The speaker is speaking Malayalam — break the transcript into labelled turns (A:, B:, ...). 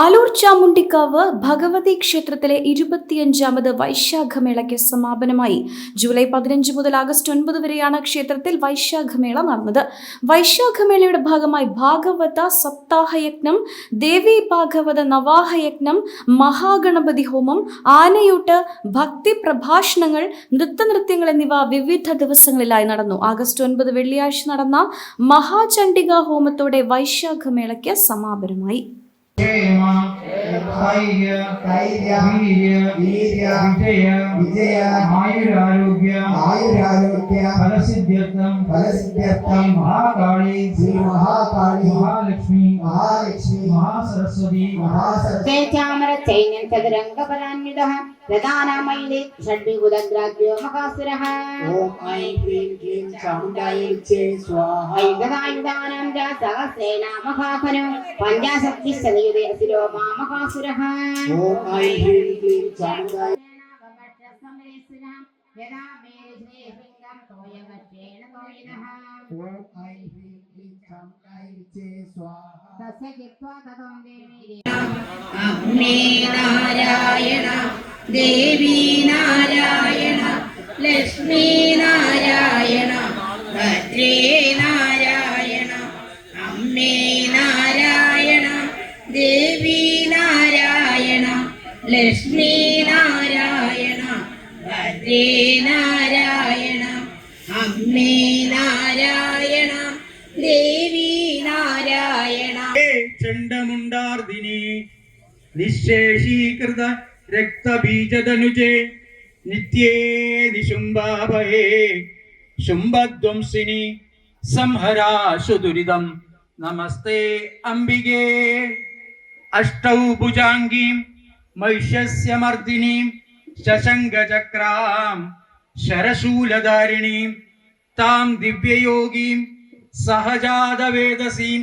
A: ആലൂർ ചാമുണ്ടിക്കാവ് ഭഗവതി ക്ഷേത്രത്തിലെ ഇരുപത്തിയഞ്ചാമത് വൈശാഖമേളയ്ക്ക് സമാപനമായി. ജൂലൈ പതിനഞ്ച് മുതൽ ആഗസ്റ്റ് ഒൻപത് വരെയാണ് ക്ഷേത്രത്തിൽ വൈശാഖമേള നടന്നത്. വൈശാഖമേളയുടെ ഭാഗമായി ഭാഗവത സപ്താഹയജ്ഞം ദേവി ഭാഗവത നവാഹയജ്ഞം മഹാഗണപതി ഹോമം ആനയൂട്ട് ഭക്തി പ്രഭാഷണങ്ങൾ നൃത്തനൃത്യങ്ങൾ എന്നിവ വിവിധ ദിവസങ്ങളിലായി നടന്നു. ആഗസ്റ്റ് ഒൻപത് വെള്ളിയാഴ്ച നടന്ന മഹാചണ്ഡിക ഹോമത്തോടെ വൈശാഖമേളയ്ക്ക് സമാപനമായി.
B: ധൈര്യ
C: ധൈര്യ
B: വീര്യ
C: വീര്യ
B: വിജയ
C: വിജയ
B: ആയുരാരോഗ്യ
C: ആയുരാരോഗ്യ
B: ഫലസിദ്ധ്യർത്ഥം
C: ഫലസിദ്ധ്യർത്ഥം
B: മഹാകാളി
C: ശ്രീ മഹാകാളി
B: മഹാലക്ഷ്മി
C: മഹാലക്ഷ്മി
B: മഹാസരസ്വതി
C: മഹാസരസ്വതി
D: ചാമര ചൈന്യം ചതുരംഗപരാന്വിതഃ പ്രധാനമൈലി ഷഡ്വികുലഗ്രാഗ്യോ മഹാസുരः
C: ഓം ഐം ക്ലീം ക്ലീം ചാമുണ്ഡായ വിച്ചേ സ്വാഹ
D: ഐകതായുധാനം ച സഹസ്രേണ മഹാഖനു പഞ്ചാശക്തി ശതയുധേ അസുരോ മാ മഹാസുരः
C: ഓം ഐം ക്ലീം ക്ലീം ചാമുണ്ഡായ
D: യഥാ മേ ശ്രീശൃംഗം തോയവക്ഷേണ തോയിനഃ
C: ഓം ഐം ക്ലീം ക്ലീം ചാമുണ്ഡായ വിച്ചേ സ്വാഹ
D: തസ്യ ചിത്വാ തതോ ദേവി
E: അമ്മേ നാരായണ ദേവി നാരായണ ലക്ഷ്മി നാരായണ ഭദ്രേ നാരായണ അമ്മേ നാരായണ ദേവി നാരായണ ലക്ഷ്മി നാരായണ ഭദ്രേ നാരായണ അമ്മേ നാരായണ ദേവി നാരായണ.
B: ചണ്ഡമുണ്ടാർദിനി നിശേഷീകൃത രക്തബീജതനുജേ നിത്യേ നിശുംബാഭയേ ശുംഭധ്വംസിനി സംഹരാശു ദുരിതം നമസ്തേ അംബികേ. അഷ്ടൗ ഭുജാംഗീം മഹിഷസ്യമർദിനീം ശശങ്കചക്രാം ശരശൂലധാരിണീം. താം ദിവ്യയോഗീം സഹജാതവേദസീം